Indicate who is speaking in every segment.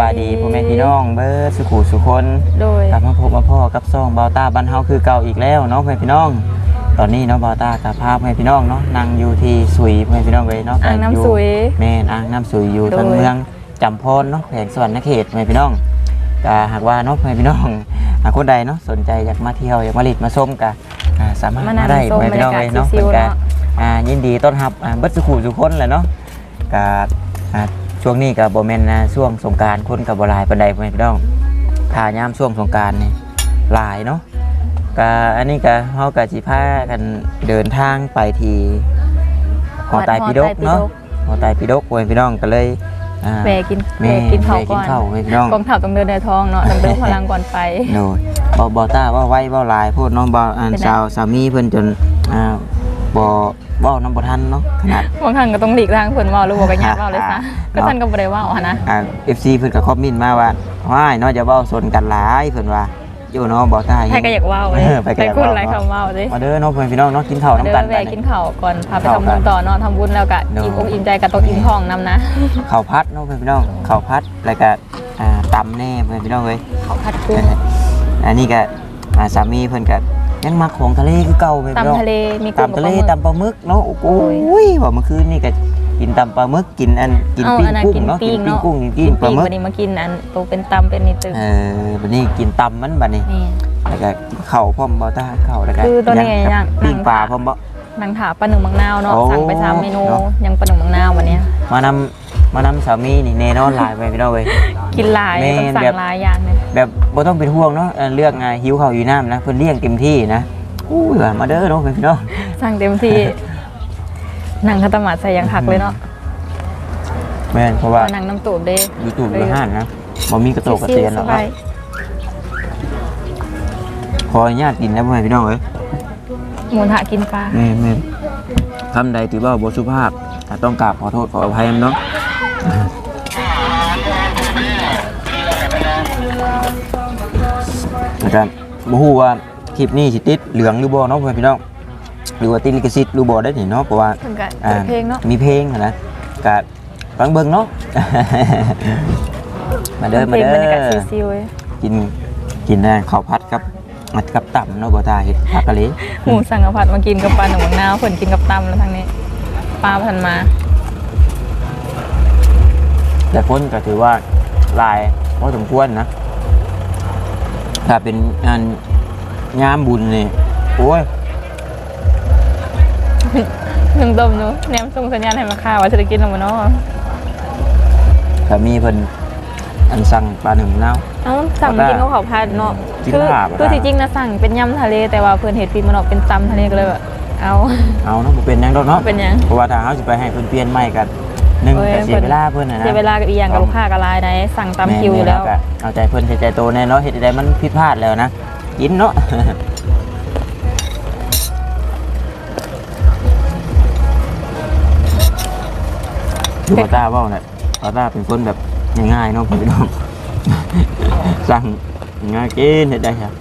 Speaker 1: บายดีสบายดีพ่อแม่พี่น้องเบิร์ดสุขุสุคน
Speaker 2: โดย
Speaker 1: กลับมาพบมาพ่อกับซ่องเบาต้าบ้านเฮาคือเก่าอีกแล้วเนาะพ่อแม่พี่น้อง ตอนนี้เนาะเบาต้ากับพาพ่อแม่พี่น้องเนาะนั่งอยู่ที่สุยพ่อแม่พี่น้องเลยเนาะ
Speaker 2: อ่างน้ำสุย
Speaker 1: แม่นอ่างน้ำสุยอยู่
Speaker 2: โดย
Speaker 1: ทางเมืองจำพรเนาะแขวงสวรรณเขตพ่อแม่พี่น้องก็หากว่าเนาะพ่อแม่พี่น้องหากคนใดเนาะสนใจอยากมาเที่ยวอยากมาลิดมาชมก็อ่าสามารถ
Speaker 2: มา
Speaker 1: มา
Speaker 2: นั่ง
Speaker 1: ได้
Speaker 2: ช
Speaker 1: พ่อ
Speaker 2: ม
Speaker 1: แม่พี่น้องเลยเนาะ
Speaker 2: บรรยากาศชิวๆ
Speaker 1: เพิ่นก็
Speaker 2: เนาะ
Speaker 1: อ่ายินดีต้อนรับอ่าเบิดสุขุสุคนแหละเนาะก็อ่า ช่วงนี้ก็บ่แม่นนะช่วงสงกรารคนก็บ่หลายปานใดพ่อแม่พี่น้องถ้ายามช่วงสงกรารนี่หลายเนาะก็อันนี้ก็เฮาก็สิพากันเดินทางไปที่หอไตรปิฎกเนาะหอไตรปิฎกพ่อแม่พี่น้องก็เลยอ่า
Speaker 2: แม่กิน
Speaker 1: แม่
Speaker 2: แม่กินข้าว
Speaker 1: แม่
Speaker 2: ก่อน
Speaker 1: ข้าวพ่อแม่พี่น้อง
Speaker 2: กองทัพต้องเดินในท้องเนาะต้องเดินพลังก่อนไป
Speaker 1: โดยบ่บ่ต้าว่าไว้เว้าหลายโพดเน้องบ่อ่าน
Speaker 2: เป็นไง
Speaker 1: สาวสามีเพิ่นจนอ่าบ่ เว้านำบ่ทันเนาะขนาด
Speaker 2: บางครั้งก็ต้องหลีกทางเพิ่นเว้าหรือบ่ก็ยากเว้าเลยซะ
Speaker 1: เนาะ
Speaker 2: ก็ท่านก็บ่ได้เว้าหันนะ
Speaker 1: อ่า FC เพิ่นก็คอมเมนต์มาว่าว้ายเนาะจะเว้าสนกันหลายเพิ่นว่าอยู่เนาะบ่ต้า
Speaker 2: ใครก็อยากเว้า
Speaker 1: เออไปก็อยาก
Speaker 2: คน
Speaker 1: เว้า
Speaker 2: หลายคำเว้าเด้
Speaker 1: มาเด้อเนาะเพื่อนพี่น้องเนาะกินข้าว
Speaker 2: เดิ
Speaker 1: น้ำกัน
Speaker 2: นแวะกินข้าวก่อนพาไปทำบุญต่อเนาะทำบุญแล้วก็
Speaker 1: เนาะ
Speaker 2: อิ่มอกอิ่มใจกับต้องอิ่มท้องนํนะ
Speaker 1: ข้าวพัดเนาะเพื่อนพี่น้องข้าวพัดแล้วก็อ่าตำแน่เพื่อนพี่น้องเว้ย
Speaker 2: ข้าวผัดกุ้ง
Speaker 1: อันนี้ก็อ่าสามีเพิ่นก็ ยังมาของทะเลคือเก่าเพื่อนพี่น้อง
Speaker 2: ตำทะเลมีกุ้ง
Speaker 1: ตำทะเล
Speaker 2: กับปลาหมึก
Speaker 1: ตำปลาหมึกเนาะโอ้โหว่าเมื่อคืนนี่ก็กินตำปลาหมึกกินอันกิน
Speaker 2: เอา
Speaker 1: ปิ้ง
Speaker 2: อันนั้น
Speaker 1: กุ้ง
Speaker 2: กิน
Speaker 1: เนาะ
Speaker 2: ปิ้
Speaker 1: กิน
Speaker 2: ง
Speaker 1: ปิ้ง
Speaker 2: เนาะ
Speaker 1: กุ้งกิน
Speaker 2: กิ
Speaker 1: ปิ้ง
Speaker 2: น
Speaker 1: ปลา
Speaker 2: ปิ้ง
Speaker 1: หมึก
Speaker 2: วันนี้มากินอันตัวเป็นตำเป็นนี่ตึง
Speaker 1: เออวันนี้กินตำมันบัดนี้
Speaker 2: นี่
Speaker 1: แล้วก็ข้าวพร้อมบ่ต้าข้าวแล้วก็
Speaker 2: คือตอนนี้
Speaker 1: ยัง
Speaker 2: ยัง
Speaker 1: ปิ้งปลาพร้อมบ่
Speaker 2: นางถาปลาหนึ่งบางนาวเนาะ
Speaker 1: โอ้
Speaker 2: สั่งไปสามเมนู
Speaker 1: เนาะ
Speaker 2: ยังปลาหนึ่งบางนาววันเนี้ย
Speaker 1: มานำ มานำสามีนี่แน่นอนหลายไปพี่น้องเว้ย
Speaker 2: กินหลาย
Speaker 1: แม่
Speaker 2: ต้องสั่
Speaker 1: แบ
Speaker 2: ง
Speaker 1: บ
Speaker 2: หลายอย่างเลย
Speaker 1: แบบบ่ต้องเป็นห่วงเนาะเอ่อเลือกอ่าหิวข้าวอยู่น้ำนะเพิ่นเลี้ยงเต็มที่นะอุ้ยว่ามาเด้อเนาะพี่น้อง
Speaker 2: สั่งเต็มที่หนังคาตามาดใส่ยังหักเลยเนาะ
Speaker 1: แม่นเพราะว่า
Speaker 2: หนังน้ำตูบเด้
Speaker 1: อยู่ตูบอยู่ห้านนะบ่มีกระโตกกระเตียนหรอก
Speaker 2: ส
Speaker 1: เนาะ
Speaker 2: บาย
Speaker 1: ขออนุญาตกินนะพ่อแม่พี่น้องเอ้ย
Speaker 2: หมูทะกินปลา
Speaker 1: แม่นแม่นคำใดที่ว่าบ่สุภาพอะต้องกราบขอโทษขออภัยเนาะ อาจารย์บ่ฮู้ว่าคลิปนี้สิติดเหลืองหรือบ่เนาะพ่อแม่พี่น้องหรือว่าติดลิขสิทธิ์หรือบ่ได้นี่เนาะเพราะว่า
Speaker 2: ถึงกับ
Speaker 1: อ่า
Speaker 2: เพลงเนาะ
Speaker 1: มีเพลงนะกะฟังเบิ่งเนาะ มาเด้อมา
Speaker 2: เพลง
Speaker 1: เด้
Speaker 2: บรรยากาศ
Speaker 1: อ
Speaker 2: ซิวๆเว้ย
Speaker 1: กินกินนะข้าวผัดกับอัดกับต่ำเนาะบ่ตาเฮ็ดผักกะเล
Speaker 2: หมูสั่งกะผัดมากินกับปลาหนึ่งบางนาวเพิ่นกินกับตำแล้วทางนี้ปลาพันมา
Speaker 1: แต่คนก็ถือว่าหลายพอสมควรนะถ้าเป็นงานยามบุญนี่โอ้ย
Speaker 2: หนึ่งต้มอยู่แนมส่งสัญญาณให้มาค่าว่าจะได้กินหรือเปล่าเนาะ
Speaker 1: ถ้ามีเพิ่นอันสั่งปลาหนึ่งเน่า
Speaker 2: เอ้าสั่งมากินกับข้าวผัดเนาะ
Speaker 1: กิน
Speaker 2: คือ
Speaker 1: ลาบอะ
Speaker 2: คือที่จริงนะสั่งเป็นยำทะเลแต่ว่าเพิ่นเห็ดฟีมันออกเป็นตำทะเลก็เลยแบบเอา
Speaker 1: เอาเนาะบ่เป็นหยังดอกเนาะ
Speaker 2: เป็นหยัง
Speaker 1: เพราะว่าถ้าเฮาสิไปให้เพิ่นเปลี่ยนใหม่กัน หนึ่ง
Speaker 2: โอ้ย
Speaker 1: ก็เสียเวลาเพิ่นน่ะนะ
Speaker 2: เสียเวลากับอีหยังกับลูกค้ากับรายได้สั่งตามคิวอยู่แล้ว
Speaker 1: ม่ๆเอาใจเพิ่นใจใจโตแน่เนาะเฮ็ดได้มันผิดพลาดแล้วนะกินเนาะดูปาต้าเว่าเนี่ยปาต้าเป็นคนแบบง่ายๆเนาะพี่น้องสั่งง่ายกินเฮ็ดได้ครับ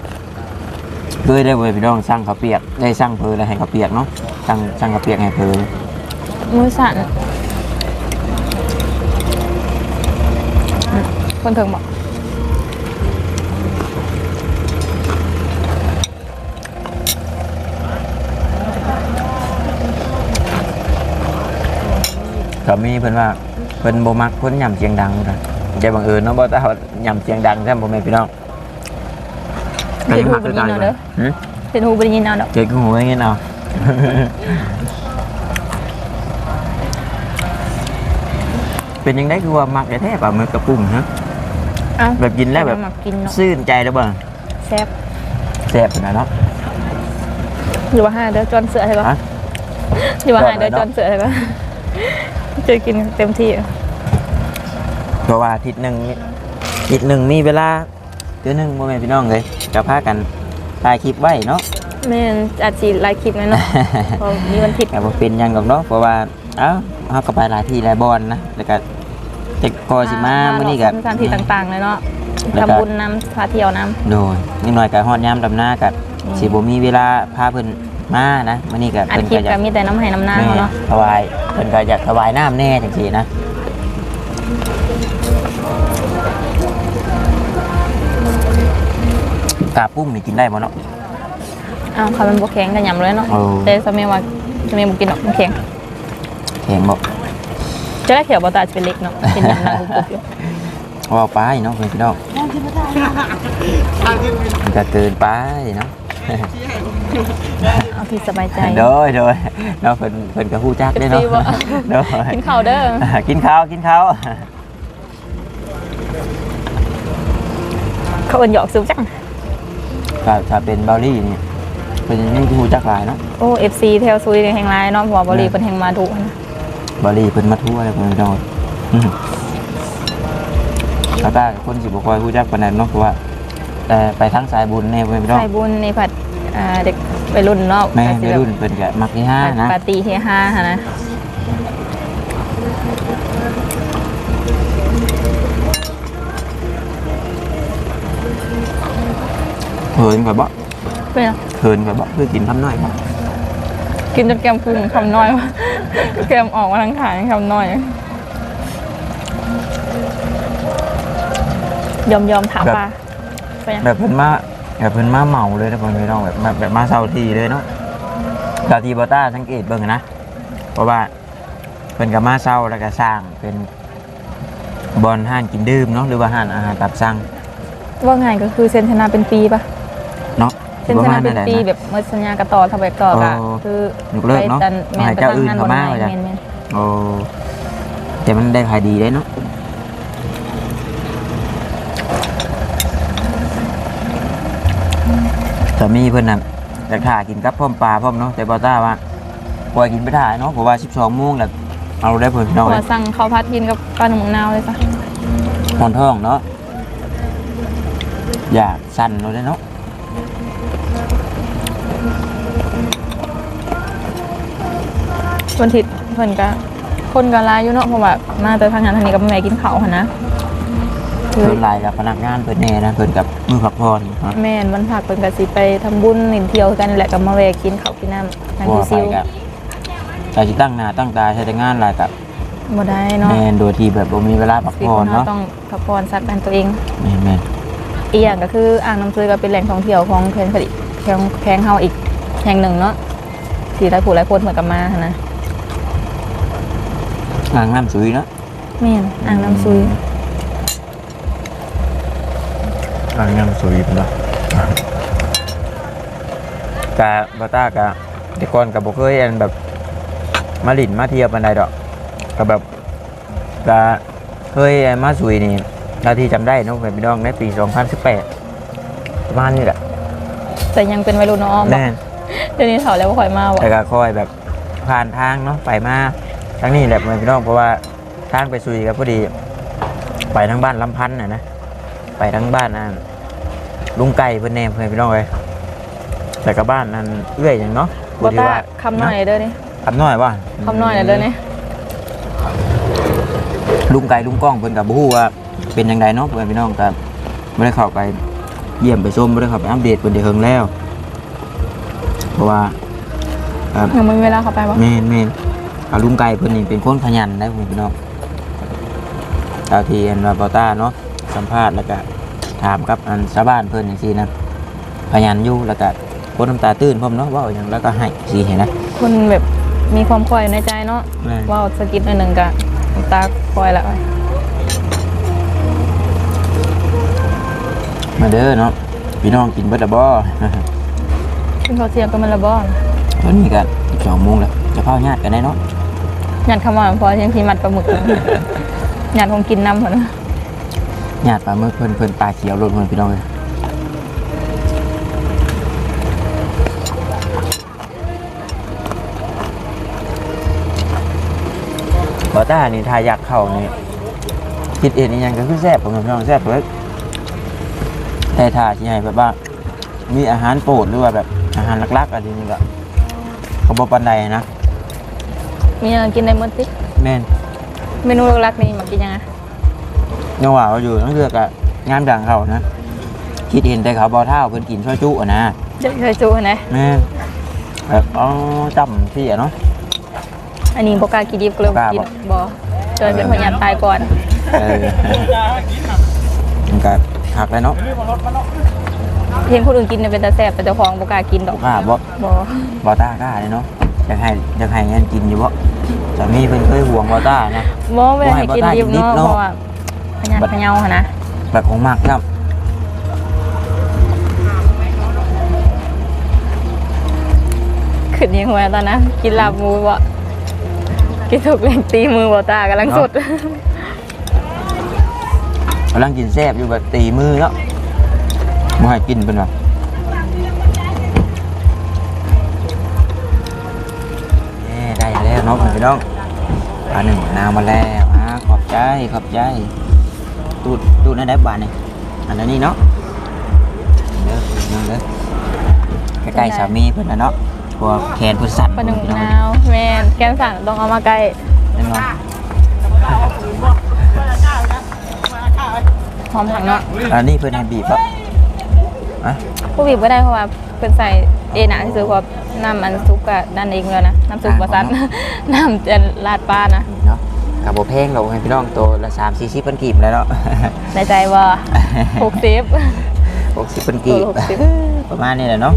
Speaker 1: เคยได้เว้ยพี่น้องสั่งข้าวเปียกได้สั่งเพลแล้วให้ข้าวเปียกเนาะสั่งสั่งข้าวเปียกให้เพล
Speaker 2: มือสั่น คนถึงบอก
Speaker 1: ก็มีเพิ่นว่าเพิ่นบ่มักคนย่ำเสียงดังนะใจบังเอิญเนาะบ่ต้าว่าย่ำเสียงดังแท้บ่แม่นพี่น้อง
Speaker 2: เห็นหูเป็นยินเอาเด้อ
Speaker 1: หือ
Speaker 2: เห็นหูเป็นยินเอาเด้อ
Speaker 1: เจ๊กูหัวอย่างงี้เนาะเป็นยังไงคือว่ามักแท้ๆป่ะมือกระปุ้งฮะ
Speaker 2: เอ้า
Speaker 1: แบบกินแล้วแบบ
Speaker 2: มากินเนาะ
Speaker 1: ซื่นใจแล้วบ่
Speaker 2: แซ่บ
Speaker 1: แซ่บขนาดเนาะ
Speaker 2: หรือว่าหาเด้อจอนเสือใช่ปะ
Speaker 1: ฮะ
Speaker 2: หรือว่าหาเด้อ
Speaker 1: จ
Speaker 2: จ
Speaker 1: อ
Speaker 2: อ
Speaker 1: ด
Speaker 2: นเสือใช่ปะเจอกินเต็มที่
Speaker 1: เพราะว่าอาทิตย์หนึงนี่อาทิตย์หนึงมีเวลาเดือนหนึงบ่แม่นพี่น้องเลยก็พากันถ่ายคลิปไว้เนาะ
Speaker 2: แม่นอาจจีไลฟ์คลิปไหมเนาะเพราะมีวันผิด
Speaker 1: ก็บ่เป็นหยังดอกเนาะเพราะว่าเอ้าเฮาก็ไปหลายที่หลายบ่อนนะแล้วก็ จะกอสิมามื้อนี้ก็
Speaker 2: สถานที่ต่างๆเลยเนาะ
Speaker 1: แล้วก็
Speaker 2: ทำบุญน้ำพาเที่ยวน้
Speaker 1: โดยนิดหน่อยก็ฮอดยามดำนาก็สิบ่มีเวลาพาเพิ่นมานะมื้อนี้ก็ำ
Speaker 2: อัด
Speaker 1: เพิ่น
Speaker 2: คลิ
Speaker 1: ก็
Speaker 2: ป
Speaker 1: อยา
Speaker 2: ก็
Speaker 1: ก
Speaker 2: มีแต่น้ำให้น้ำหน้า
Speaker 1: แม่
Speaker 2: เขาเนาะ
Speaker 1: ถวายเพิ่นก็อยากถวายน้ำแน่จังซี่นะกาปุ้มนี่กินได้บ่เนาะ
Speaker 2: อ้าวค่ะมันบ่แข็งกันยำเลยเนาะ
Speaker 1: เออ
Speaker 2: แต่สมัยว่าสมัยบ่กินหรอกมันแข็ง
Speaker 1: แข็งบ่
Speaker 2: จะได้เขียวบ่ตาจะเป็นเล็กเนาะเป็นยำนางกรุบๆอยู่
Speaker 1: ว่าไปเนาะเพื่อนพี่น้องมันก็เกินไปเนาะ
Speaker 2: เอาที่สบายใจ
Speaker 1: โดยโดยเนาะเพิ่นเพิ่นก็ฮู้จักได้เนาะ
Speaker 2: FC บ่
Speaker 1: โดย
Speaker 2: กินข้าวเด้อ
Speaker 1: กินข้าวกินข้าว
Speaker 2: เขาเอิ้นหยอกซื้อจัง
Speaker 1: ก็ถ้าเป็นเบาลี่นี่เพิ่นยังฮู้จักหลายเนาะ
Speaker 2: โอ้ FC แถวซุยนี่แห่งหลายเนาะเพราะว่าบ่รีเพิ่นแห่งมาดุนะ
Speaker 1: เบาลี่เพิ่นมาทั่วเลยเพิ่นพี่น้องอืมแล้วก็คนสิบ่ค่อยฮู้จักปานนั้นเนาะเพราะว่าแต่ไปทางสายบุญแน่เพิ่นพี่น้อง
Speaker 2: ใส่บุญในผัดอ่าเด็กวัยรุ่นเนาะ
Speaker 1: แม่
Speaker 2: ก็สิ
Speaker 1: วัย
Speaker 2: แบบ
Speaker 1: รุ่นเพิ่นก็มักที่ห้านะ
Speaker 2: ปาร์ตี้เฮฮาค่ะนะ
Speaker 1: เขินกว่าบ่
Speaker 2: เป็นไง
Speaker 1: เขินกว่าบ่คือกินคำน้อยบ่
Speaker 2: กินจนแก้มพุงคำน้อยวะแก้มออกมาทางขายังคำน้อยยอมยอมถามปลาเป็นไง
Speaker 1: แบบเพิ่นมาแบบเพิ่นมาเมาเลยนะเพิ่นพี่น้องแบบแบบแบบมาเศร้าทีเลยเนาะกาทีบอต้าสังเกตเบิ่งนะเพราะว่าเพิ่นก็มาเศร้าแล้วก็สร้างเป็นบอลห้านกินดื่มเนาะหรือว่าห้านอาหารตับสั่ง
Speaker 2: ว่าไงก็คือเซ็นชนะเป็นปีปะ
Speaker 1: เนาะ
Speaker 2: เซ็น
Speaker 1: ประ
Speaker 2: ช
Speaker 1: มา
Speaker 2: นะ
Speaker 1: ณ
Speaker 2: เป็
Speaker 1: นั่นแหละ
Speaker 2: นปี
Speaker 1: นะ
Speaker 2: แบบเมื่อสัญญากระต่อทำแบบต่อกะ
Speaker 1: โอ้
Speaker 2: คือย
Speaker 1: กเลิกเนาะ
Speaker 2: ไปดัแมน
Speaker 1: ให้
Speaker 2: ไป
Speaker 1: เจ้า
Speaker 2: ตั้ง
Speaker 1: อื่น
Speaker 2: งานบ
Speaker 1: เข้านมา
Speaker 2: ไม้
Speaker 1: ว่าจ้ะ
Speaker 2: แมนแมน
Speaker 1: โอ้แต่มันได้ขายดีได้เนาะแต่มีเพิ่นน่ะอยากถ่ากินกับพร้อมปลาพร้อมเนาะแต่บอต้าว่าปล่อยกินไปถ่ายเนาะเพราะว่า12โมงแล้วเอาได้เพิ่นพี่น้อง
Speaker 2: ข
Speaker 1: เล
Speaker 2: อยสั่งข้าวผัดกินกับปลาหนุ่มนาวเลยจ้ะ
Speaker 1: หอนท้องเนาะอยากสั่นเลยเนาะ
Speaker 2: วันอาทิตย์เพิ่นก็คนก็หลายอยู่เนาะเพราะว่ามาแต่ทางงานทางนี้กับแม่กินข้าวหันนะคือ
Speaker 1: เพิ่นหลายกับพนักงานเพิ่นแน่นะเพิ่นกับมือพักผ่อนฮะ
Speaker 2: แม่นวันผักเพิ่นก็สิไปทำบุญนินเที่ยวกันนี่แหละก็มาแวะกินข้าวกินน้ำนั่ง
Speaker 1: ว่าไป
Speaker 2: ซิว
Speaker 1: กับแต่สิตั้งหน้าตั้งตาใช้แต่งานหลายกับ
Speaker 2: ๆบ่ได้เนาะ
Speaker 1: แม่นโดยที่แบบบ่มีเวลาพัก
Speaker 2: สิ
Speaker 1: ผ่อน
Speaker 2: คนเรา
Speaker 1: เนาะ
Speaker 2: ต้องพักผ่อนสักกันตัวเอง
Speaker 1: แม่นแม่น
Speaker 2: อีกอย่างก็คืออ่างน้ำซื้อก็เป็นแหล่งท่องเที่ยวของแคนผลิต แข้งแข้งเฮาอีกแห่งหนึ่งเนาะที่หลายผู้หลายคนเหมือนกับมาหั้นนะ
Speaker 1: อ่างน้ำสุยเนาะ
Speaker 2: แม่นอ่างน้ำซุย
Speaker 1: อ่างน้ำสุยเนาะกะบ่ตากะแต่ก่อนก็บ่เคยอันแบบมาหลินมาเที่ยวปานใดดอกก็แบบกะเคยมาสุยนี่เท่าที่จำได้เนาะเป็นพี่น้องในปี 2018ประมาณนี้แหละ
Speaker 2: แต่ยังเป็นวัยรุ่นเนาะบอก
Speaker 1: แน่น
Speaker 2: เดี๋ยวนี้เถาแล้วบ่ค่อยมาบ่
Speaker 1: แต่ก็คอยแบบผ่านทางเนาะไปมาทั้งนี้แหละพี่น้องเพราะว่าทางไปซุยกับพอดี ไปทั้งบ้านลำพันธ์นะนะไปทั้งบ้านนั่นลุงไก่เพื่อนแนมเพื่อนพี่น้องเลยแต่กับบ้านนั่นเอื้อยอย่างเนาะ
Speaker 2: บ่ตาคำน้อยเด้อนี่
Speaker 1: คำน้อยว่า
Speaker 2: คำน้อยเด้อนี่
Speaker 1: ลุงไก่ลุงก้องเพื่อนกับบู้ว่าเป็นยังไงเนาะเพื่อนพี่น้องกับไม่ได้เข้าไป เยี่ยมไปชมไม่ได้เข้าไปอัปเดตเพื่อนเดียวเฮิงแล้ว เพราะว่าครับ
Speaker 2: ยังไม่มีเวลาเข้าไปบ่
Speaker 1: แม่นแม่นอาลุงไก่เพิ่นนี่เป็นคนขยันได้พี่น้องตาวทีอันว่าบอต้าเนาะสัมภาษณ์แล้วก็ถามกับอันชาวบ้านเพิ่นอย่างซี่นะขยันอยู่แล้วก็คนน้ำตาตื้นพร้อมเนาะเว่าอย่างแล้วก็ให้สิเห็นนะ
Speaker 2: คนแบบมีความคอยในใจเนาะ
Speaker 1: แม่น
Speaker 2: เว้าสะกิดหน่อยหนึงก็น้ำตาคอยละ
Speaker 1: มาเด้อเนาะพี่น้องกินเบิดละบ่
Speaker 2: กินข้าวเที่ยงก็มันละบ่
Speaker 1: ตอนนี้ก็อีกสองโมงแล้วจะเข้าญาติกันได้เนาะ
Speaker 2: หยัดคำว่าพอเที่ยงพี่มัดปลาหมึกหยัดคงกินน้ำพุ่นนะ
Speaker 1: ญาติปลาเมื่อเพิ่นเพิ่นปลาเขียวรถเพิ่นพี่น้องเลยบอต้านี่ทาอยากเข้านี่คิดเองนี่ยังก็คือแซ่บผมพี่น้องแซ่บเลย แต่ถ้าที่ให้แบบว่า มีอาหารโปรดหรือว่าแบบอาหารหลักๆอะไรนี่ก็เขาบอกปันใดนะ
Speaker 2: มีอย่างกินได้หมดติ
Speaker 1: แม่น
Speaker 2: เมนูหลักๆนี่มากินยังไง
Speaker 1: ยังว่าเขาอยู่ต้องเลือกอะงานดังเขานะคิดเห็นแต่เขาบอเท่าเพิ่นกินช่วยจุอะนะ
Speaker 2: จะเคยจูนะ
Speaker 1: แม่นแบบเอ๋อจำที่อะเนาะ
Speaker 2: อันนี้บอกล้ากินดิบก็เลยบ่กินบ่จนเป็นพยานตายก่อน
Speaker 1: เออมันก็ คักแล้วเนาะ
Speaker 2: เห็นคนอื่นกินเนี่ยเป็นตาแซ่บแต่เจ้าของบ่กล้ากินดอก
Speaker 1: กล้าบ่
Speaker 2: บ่
Speaker 1: บ่ต้ากล้าเลยเนาะอยากให้อยากให้ยันกินอยู่บ่สามีเพิ่นเคยห่วงบ่ต้านะ
Speaker 2: บ่ไม่ได้ให้กินดิบเนาะ
Speaker 1: บ่ให้บ่ได้กินดิบเนาะ
Speaker 2: เพราะว่าพยานพะเยาหั่นนะ
Speaker 1: แบบของมักครับ
Speaker 2: ขึ้นยังหัวตอนนะกินลาบหมูบ่กินถูกเล่งตีมือบ่ตากำลังสุด
Speaker 1: กำลังกินแซ่บอยู่แบบตีมือแล้วบ่ให้กินเพิ่นว่าแน่ได้แล้วเนาะพี่น้องอันหนึ่งนาวมาแล้วอ่าขอบใจขอบใจตูดตูดนั่นได้บาทนี่อันนี้เนาะเด้อนั่งเด้อใกล้ๆสามีเพิ่นน่ะเนาะพวกแขนเพิ่นสั่น
Speaker 2: ปลาหนึ่ง
Speaker 1: พี่น้อง
Speaker 2: นาวแม่นแกนสั่งต้องเอามาใกล้
Speaker 1: แน่นอน
Speaker 2: อมผักเนาะ
Speaker 1: อันนี้เพื่อนให้บีบปะอะ
Speaker 2: ผู้บีบก็ได้เพราะว่าเพิ่นใส่เอหนาที่สุดเพราะว่าน้ำอันซุปกับด้านเองแล้วนะน้ำซุปบ่ซัดน้ำจะราดปลานะ
Speaker 1: เนาะกับโบเพลงเราให้พี่น้องตัวละสามสี่สิบเป็นกีบแล้วเนาะ
Speaker 2: ในใจว่า60
Speaker 1: หกสิบเป็นกีบ
Speaker 2: หกสิบ
Speaker 1: ประมาณนี้แหละเนาะ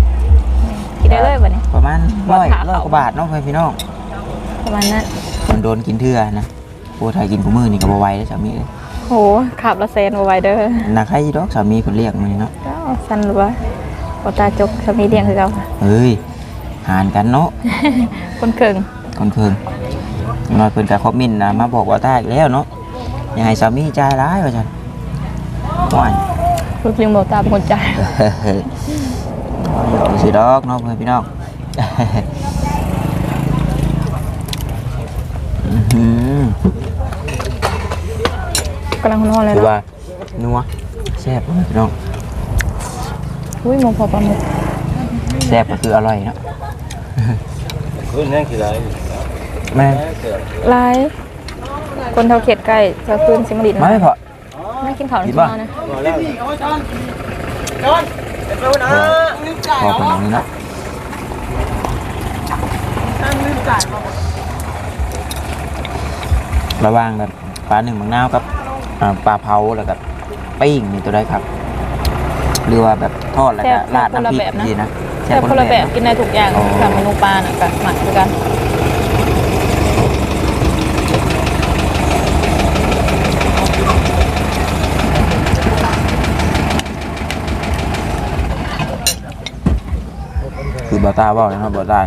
Speaker 2: กินได้เลยบัดนี้
Speaker 1: ประมาณ
Speaker 2: บ่
Speaker 1: ร้อย
Speaker 2: ถาม
Speaker 1: ร้อย
Speaker 2: เอา
Speaker 1: กว่าบาทเนาะพี่น้อง
Speaker 2: ประมาณนั้น
Speaker 1: คนโดนกินเทื่อนะโอ้ถ้ากินกูมือนี่ก็บ่ไหวแล้วสามีเอ้ย
Speaker 2: โหขับละเซนบ่ไหวเด้อ
Speaker 1: นาใครดอกสามีคนเรียกมันเนาะ
Speaker 2: ก็สั่นหรือว่าบ่ตาจกสามีเลี้ยงคือเก่า
Speaker 1: เฮ้ยหานกันเนาะ
Speaker 2: คนเคิง
Speaker 1: คนเพิ่งน้อยเพิ่นกับคอมมินต์นะมาบอกว่าได้อีกแล้วเนาะยังไงสามีใจร้ายว่าจันว่าย
Speaker 2: ลูกเลี้ยงบ่ตาเป็นคนจ่าย
Speaker 1: เฮ้ยเอาสิดอกเนาะเพื่อนพี่น้องอื้อหือ กำ
Speaker 2: ลังนอนเลย
Speaker 1: คือ
Speaker 2: เนาะ
Speaker 1: ว่านัวแซ่บเพื่อนพี่น้อง
Speaker 2: อุ้ยหมกพอปลาหมึก
Speaker 1: แซ่บก็คืออร่อยเนาะ
Speaker 3: คุณนั่นคืออะไร
Speaker 1: แม่
Speaker 2: ลายคนเท่าเขียดไก่เจ้าคืนสิมริด
Speaker 1: มาไม่พอ
Speaker 2: นั่งกินข้าว
Speaker 1: กิ
Speaker 2: ใน
Speaker 1: น
Speaker 2: ช้
Speaker 1: บ่
Speaker 2: อนนะ
Speaker 3: พอแล้ว
Speaker 1: พอคนนี้เนาะระหว่างแบบปลาหนึ่งบางนาวกับ อ่าปลาเผาแล้วก็ปิ้งนี่ตัวได้ครับหรือว่าแบบทอดแล้วก็ราดน้ำพริกดีนะ
Speaker 2: แต่คนละแบบกินได้ทุกอย่าง
Speaker 1: อ๋อ
Speaker 2: กับเมนูปลาน่ะกับหมักคือกัน
Speaker 1: คือบาตาบอกนะครับบาตา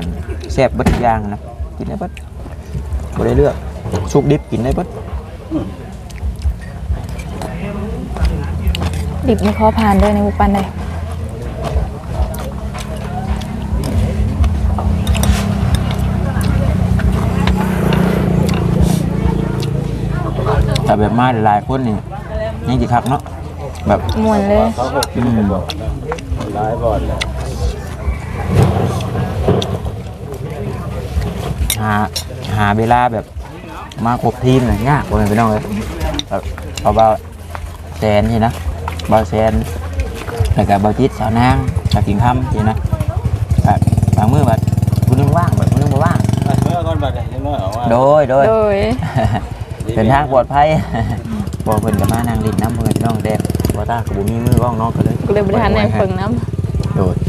Speaker 1: แซ่บเบัดทุกอย่างนะกินได้เบัดบ่ได้เลือกสุกดิบกินได้เบัด
Speaker 2: ดิบมีข้อผ่านด้วยในหมูปันเลย
Speaker 1: แต่แบบมาหลายๆคนนี่ยังสิคักเนาะแบบ
Speaker 2: มวนเลย
Speaker 3: เขาหกกินก็บอกนะร้ายบอลเลย
Speaker 1: หาหาเวลาแบบมาครบทีมน่ะยากบ่แม่นพี่น้องเอ้ยแบบเอาเบาแซนนี่นะเบาแซนแล้วก็เบาจิตสาวนางสาวกินค่ำนี่นะแบบบางมื้อแบบผู้หนึงว่างแบบผู้หนึงบ่ว่าง
Speaker 3: เมื่อก่อนบัดเนี่ยเมื่อออกว่า
Speaker 1: โดยโดย
Speaker 2: โดย
Speaker 1: เดินทางปลอดภัยบอกเพิ่นก็มานางลิ้นน้ำเพิ่นพี่น้องแดงบ่ตาก็บ่มีมือกล้องน้องก็เลย
Speaker 2: ก็เลยบริหารในเฟิงน้
Speaker 1: โดยำ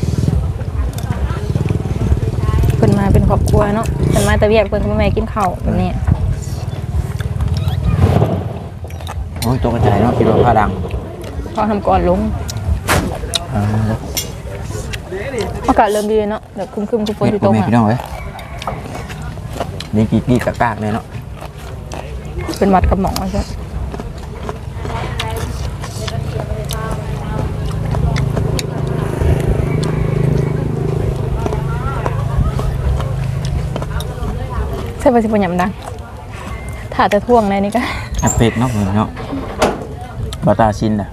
Speaker 2: เพิ่นมาเป็นครอบครัวเนาะเพิ่นมาแต่เวียกเพิ่นก็บ่แม่กินข้าวแบบนี้
Speaker 1: โอ้ยตกใจเนาะคิดว่าผ้าดัง
Speaker 2: พอทำก่อนลง
Speaker 1: อ่า
Speaker 2: อากาศเริ่มดีเนาะเดี๋ยวคึมๆคือฝน
Speaker 1: เฮ็ด
Speaker 2: สิต
Speaker 1: บ่
Speaker 2: ก
Speaker 1: แม่
Speaker 2: อะ
Speaker 1: พี่น้องเอ้ยนี่กีๆกากๆเลยเนาะ
Speaker 2: เป็นหวัดกับหมองว่าซะใช่ป่ะสิบ่ยำดังถ้าจะท่วงเลยนี่ก็
Speaker 1: แอปเปิกเนาะเพิ่นเนาะบ่ตาชินน่ะ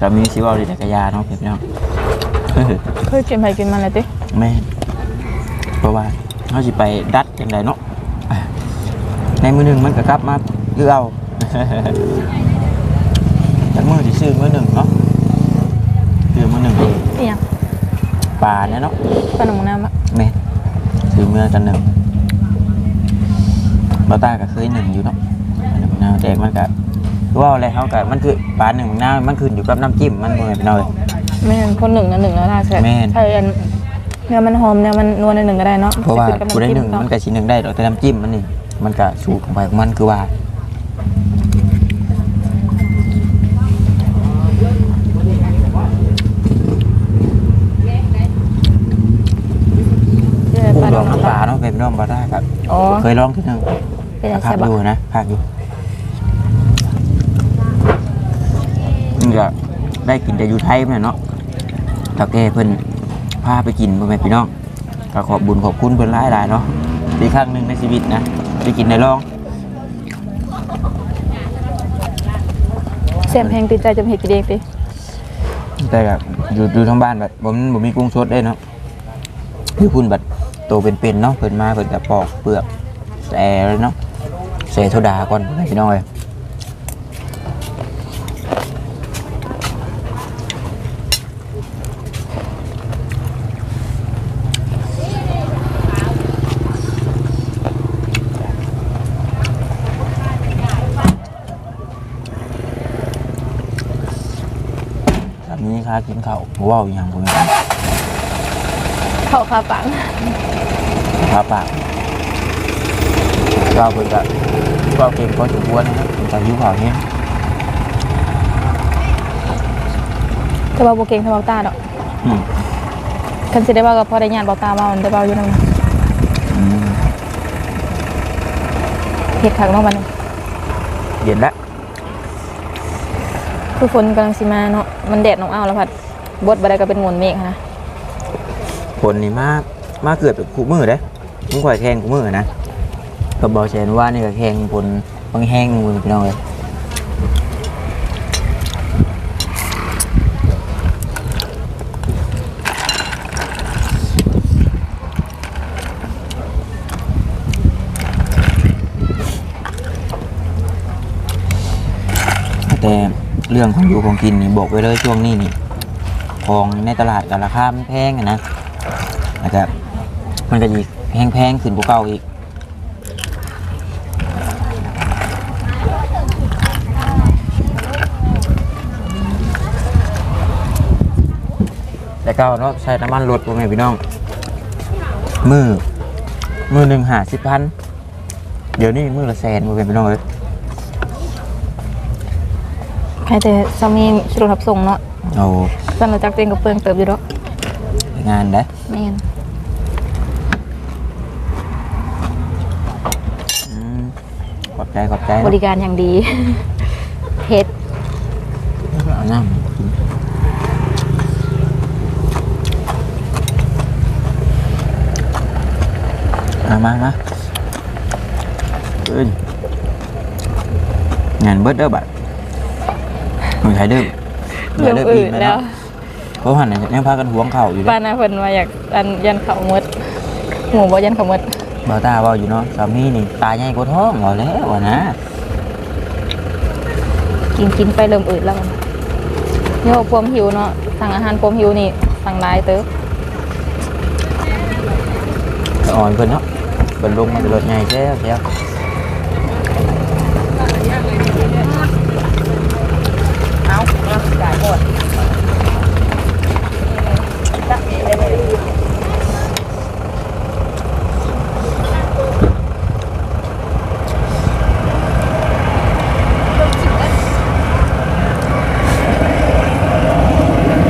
Speaker 1: ก็มีสิเว้าดีแต่กะยาเนาะพี่น้อง
Speaker 2: เคยกินไปกินมาเลยติ
Speaker 1: แม่นเพราะว่าเฮาสิไปดัดจังไดเนาะในมื้อหนึงมันก็กลับมาคือเอาจักมื้อสิซื้อมื้อหนึงเนาะซื้อมื้อหนึงเอง
Speaker 2: อีหยัง
Speaker 1: ปลาเนี่ยเนาะ
Speaker 2: ขนมน้ำอะ
Speaker 1: แม่นซื้อเมื่อกันหนึ่งบาต้าก็เคยหนึ่งอยู่เนาะอันนั้นมันเอาแดงมันก็คือ ว่าอะไรเขาก็มันคือปลาหนึ่งน้ำมันขึ้นอยู่กับน้ำจิ้มมันบ่แม่นพี่น้องเอ้ย
Speaker 2: แม่นคนหนึ่งนะหนึ่งแล้วน่าใช่
Speaker 1: แม่น
Speaker 2: ใช่อันเนื้อมันหอมเนื้อมันนวลในหนึ่งก็ได้เนาะ
Speaker 1: เพราะว่า
Speaker 2: จะขึ้
Speaker 1: ผู้
Speaker 2: กับ
Speaker 1: ได้หนึ่งำ
Speaker 2: จิ้
Speaker 1: มันก็ชิ้นหนึ่งได้ดอกแต่น้ำจิ้มมันนี่มันก็สูตรของไปของมันคือว่า
Speaker 2: เออ
Speaker 1: กุ้
Speaker 2: ป
Speaker 1: ง
Speaker 2: ลา
Speaker 1: ด
Speaker 2: ด
Speaker 1: อ
Speaker 2: องง
Speaker 1: น้ำปลาเนาะเป็นน้องปลาได้ครับ
Speaker 2: อ๋อ
Speaker 1: เคยลองทีนึง
Speaker 2: เป็นอะไร
Speaker 1: ภาค
Speaker 2: ใช่
Speaker 1: อ
Speaker 2: ปะ
Speaker 1: ยู่นะภาคอยู่นี่ ก็ได้กินแต่อยู่ไทยเนี่ยเนาะตาแกเพิ่นพาไปกินพ่อแม่พี่น้องก็ขอบบุญขอบคุณเพิ่นหลายหลายๆเนาะปีครั้งหนึ่งในชีวิตนะไปกินในลอง
Speaker 2: แซมแพงติดใจจำเห็ดกินเองติ
Speaker 1: แต่แบบอยู่อยู่ทั้งบ้านแบบผมผมมีกุ้งสดได้เนาะคือพุ่นแบบโตเป็นๆเนาะเพิ่นมาเพิ่นจะปอกเปลือกแส่เลยเนาะใส่โซดาก่อนให้พี่น้องเลยแบบนี้ค้า กินข้าวบ่เว้าอหย่างผม
Speaker 2: เข้าคาปัง
Speaker 1: ครับปากเราเพิ่นก็เว้าเก่งพอสมควรนะครับผมจะยิ้วข่าวนี้
Speaker 2: แต่ว่าโบเก่งทำเบาตาดอก
Speaker 1: อืม
Speaker 2: คันสิได้ว่ากับพอได้ญาติเบาตาว่ามันได้เบาอยู่นั่นนะ
Speaker 1: อืม
Speaker 2: เห็ดขักเนาะมัน
Speaker 1: เย็นละ
Speaker 2: คือฝนกำลังสิมาเนาะมันแดดน้องอ้าวแล้วผัดบดบ่ได้ก็เป็นงวนเมฆนะ
Speaker 1: ผลนี่มากมากเกิดแบบคู่มือเด้มึงข่อยแข่งคู่มือนะกับบอลเชนว่านี่ก็แข่งผลบางแห้งมือพี่น้องเลยแต่ เรื่องของอยู่ของกินนี่บอกไว้เลยช่วงนี้นี่ของในตลาดกับราคามันแพงอะนะนะครับมันก็อีกแพงแพงๆขึ้นกว่าเก่าอีกแต่เก่าเนาะใช้น้ำมันรถพ่อแม่พี่น้อง มือ มือหนึ่งหาสิบพัน เดี๋ยวนี้มือละแสนพ่อแม่พี่น้องเลย
Speaker 2: ใครแต่สามีชุดรับส่งเนาะ
Speaker 1: เอา
Speaker 2: ตอนเราจักเต็งกับเปิงเติบอยู่ดอก
Speaker 1: ไปงานได้
Speaker 2: แม่น
Speaker 1: อืมขอบใจขอบใจ
Speaker 2: บ
Speaker 1: เนาะ
Speaker 2: ริการอย่างดีเฮ็ด
Speaker 1: เอาน้ำกินมามามาเอ้ยงานเบิดเด้อบัด มึงใช้เด้อ
Speaker 2: เรื่องอื่นแล้ว
Speaker 1: เพราะหันน่ะยังพากันหวงเข่าอยู่เล
Speaker 2: ป้ายนาเพิ่นว่าอยากอันยันเขาหมดหมูบ่ยันเขาหมด
Speaker 1: บ่าวตาเว่าอยู่เนาะสามีนี่ตาใหญ่กว่าท้องว่าแล้วว่านะ
Speaker 2: กินกินไปเริ่มอืดแล้วมันนี่ว่าความหิวเนาะสั่งอาหารความหิวนี่สั่งหลายเติบ
Speaker 1: อ่อนเพิ่นเนาะเพิ่นลงมาเป็นรถใหญ่แท้แท้
Speaker 2: เอาจ่ายหมด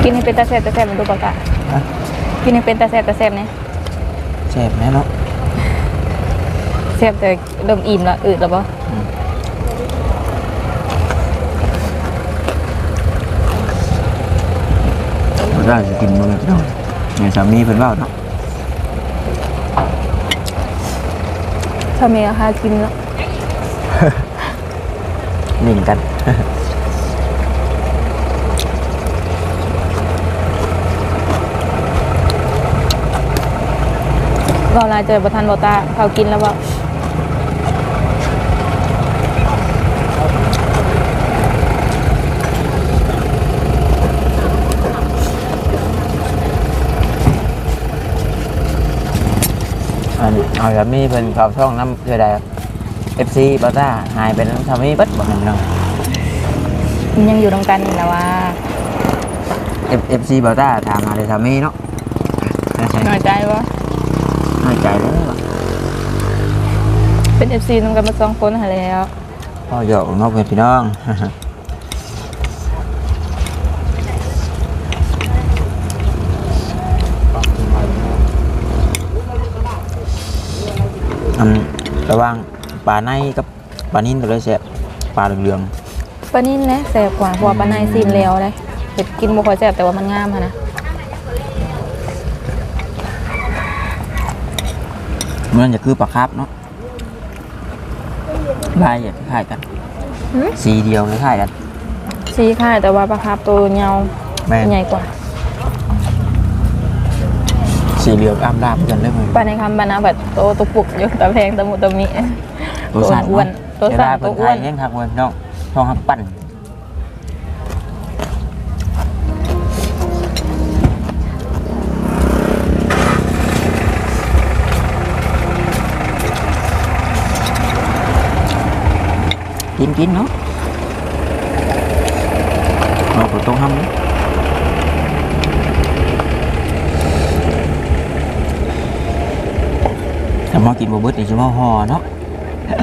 Speaker 2: กินให้เป็น ตาแซ่บตาแซ่บมันดูปากกา
Speaker 1: ฮะ
Speaker 2: กินให้เป็นตาแซ่บตาแซ่บเนี่ย
Speaker 1: แซ่บแน่เนาะ
Speaker 2: แซ่บแต่เดิมอิ่มแล้วอืดแล้วปะ
Speaker 1: บ่ได้สิกินมื้อพี่น้องเนี่ยสามีเพิ่นเว้าเนาะ
Speaker 2: ถ้ามีอาหารกินแล้ว
Speaker 1: นิ่งกัน
Speaker 2: เราลาเจอประธานบอตาเขากินแล้วว่า
Speaker 1: อันเอาสามีเพิ่นเข้าช่องน้ำเพื่อใด FC บ่าวตาหายไปน้ำสามีเบิดบ่แม่นพี่น้อง
Speaker 2: มันยังอยู่ตรงกันนี่แหละว่า
Speaker 1: เอฟเอฟซีบอต้าถามมาเลยทำนี่เนาะน่าใช่
Speaker 2: น้อยใจว่า
Speaker 1: น้อยใจเลยว่ะ
Speaker 2: เป็นเอฟซีนำกันมาสองคนหาแล้ว
Speaker 1: พ่อหยอกนอกเป็นพี่น้องอันระหว่างปลาในกับปลานิ่นตัวเลยแซ่บปลาเหลือง
Speaker 2: ปลานิ่นแหละแสบกว่าเพราะว่าปลาในซีมแล้วเลยเห็ดกินบ่ค่อยแสบแต่ว่ามันงามค่ะนะ
Speaker 1: มันจะคือปลาคาร์ฟเนาะลายอย่างคล้ายๆกัน
Speaker 2: หืม
Speaker 1: สีเดียวคล้ายๆกัน
Speaker 2: ซีค่ะแต่ว่าปลาคาร์ฟตัวเงา
Speaker 1: แม่น
Speaker 2: ใหญ่กว่า
Speaker 1: สีเหลืองอ้ามราบกันเลยมึง
Speaker 2: ปลาในคำปลานาแบบโตตัวปุกอยู่ตะแพงตะมุตะมิ
Speaker 1: ตัวสั่น
Speaker 2: อ้วนตัวสั่น
Speaker 1: เดี๋ย
Speaker 2: ตัวอ้วน
Speaker 1: เพิ่นทายเห็นครับเว้ยพี่น้องท้องหักปั่น กินกินเนาะเราก็ต้องทำนะถ้ามากินบ่เบิดนี่จะมาห่อเนาะ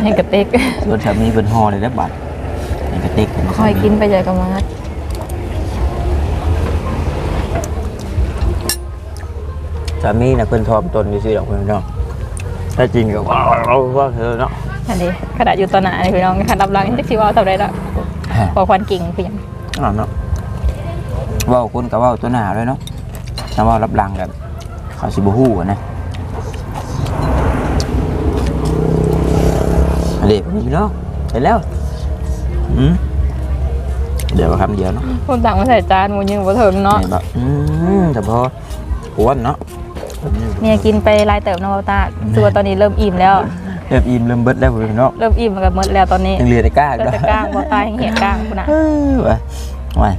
Speaker 2: ให้กระเต็ก
Speaker 1: ส่วนสามีเป็นห่อเลยได้บัตรนี่กระติก
Speaker 2: คอยกินไปใจกับมา
Speaker 1: สามีน่ะเพิ่นทอมตนอยู่ซื่อดอกเพิ่นเนาะถ้าจริงก็ว้าวเอาว่าเธอเนาะ
Speaker 2: อันนี้ขนาดอยู่ตอนหนาเลยพี่น้องขนาดรับหลังยังจะคิดว่าทำได้ละพอควันกิ่งเพียง
Speaker 1: อ่าเนาะเว้าคนก็เว้าตัวหน้าเลยเนาะถ้าเว้ารับหลังกันเขาสิบ่ฮู้อะนะอันนี้พี่น้องเห็นแล้วอืมเดี๋ยวคำเดียวเนาะ
Speaker 2: คนต่างมาใส่จานหมูยิงบ่เถิงเนาะ
Speaker 1: นี่แบบอืมแต่พออ้วนเนาะ
Speaker 2: เนี่ยกินไปหลายเติบเนาะตาคือว่าตอนนี้เริ่มอิ่มแล้ว
Speaker 1: เริ่มอิ่มเริ่มเบิดแล้วพี่น้อง
Speaker 2: เริ่มอิ่มกับหมดแล้วตอนนี้
Speaker 1: ยังเหลือแต่ก้าง
Speaker 2: ก็
Speaker 1: ด้วย
Speaker 2: จะกล้างบ่ตายแห่กล้างคุณน่ะ
Speaker 1: เออว่ะว่าย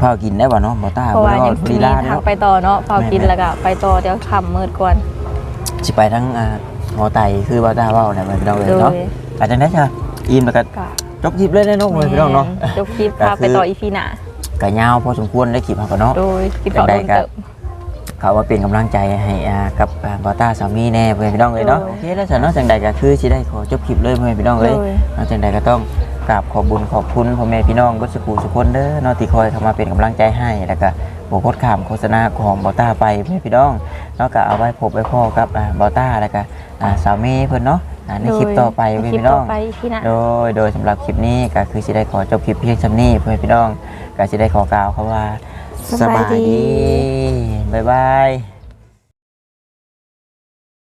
Speaker 1: พ่อกินได้ป่ะเนาะบ่ตา
Speaker 2: เพราะ
Speaker 1: บ่
Speaker 2: ว่า
Speaker 1: ได้
Speaker 2: ยัง
Speaker 1: ว่า
Speaker 2: มี
Speaker 1: ลีลา
Speaker 2: ทาง
Speaker 1: เนาะ
Speaker 2: ไปต่อเนาะพอกิน
Speaker 1: แม่นๆ
Speaker 2: แล้วก็ไปต่อเดี๋ยวค่ำมืดก่อน
Speaker 1: สิไปทั้งอ่าหอไตคือบ่ตาเว้าเนี่ยพี่น้องเลย
Speaker 2: โดย
Speaker 1: เนาะอาจจะได้จ้ะอิ่มแล้วก็
Speaker 2: ก็
Speaker 1: จบคลิปเลยนะน้องเว้ยพี่น้องเนาะ
Speaker 2: จบคลิป
Speaker 1: ก็
Speaker 2: พา
Speaker 1: คือ
Speaker 2: ไปต่ออีพีหน้า
Speaker 1: ก็ยาวพอสมควรได้คลิปเฮาก็เนาะ
Speaker 2: โดยกินต่อ
Speaker 1: จั
Speaker 2: โด
Speaker 1: ง
Speaker 2: น
Speaker 1: ใดก็
Speaker 2: เติบ
Speaker 1: เขาว่าเป็นกำลังใจให้อ่ากับอ่าบ่ตาสามีแน่เพื่อนพี่น้องเลยเนาะ
Speaker 2: โดย
Speaker 1: โอเคแล้วจ้ะเนาะจังใดก็คือสิได้ขอจบคลิปเลยเพื่อนพี่น้องเลย
Speaker 2: โดย
Speaker 1: นอกจากใดก็ต้องกราบขอบบุญขอบคุณพ่อแม่พี่น้องกุศลสุคนเด้อเนอที่คอยเข้ามาเป็นกำลังใจให้แล้วก็บกดขามโฆษณาของบอต้าไปพ่อแม่พี่น้องเนอกจากเอาไว้พบไว้พ่อกับอ่าบอต้าแล้วก็อ่าสาวเมย์เพิ่นเนาะอ่าในคลิปต่อไปพ่อ
Speaker 2: ใน
Speaker 1: แม่
Speaker 2: คลิป
Speaker 1: พี่น้
Speaker 2: ต่
Speaker 1: อ
Speaker 2: อง ไปพี่นะ
Speaker 1: โดยโดยสำหรับคลิปนี้ก็คือสิได้ขอจบคลิปเพียงชำนี้พ่อแม่พี่น้องก็สิได้ขอกล่าวคำว่า
Speaker 2: สบายดี
Speaker 1: บ๊ายบาย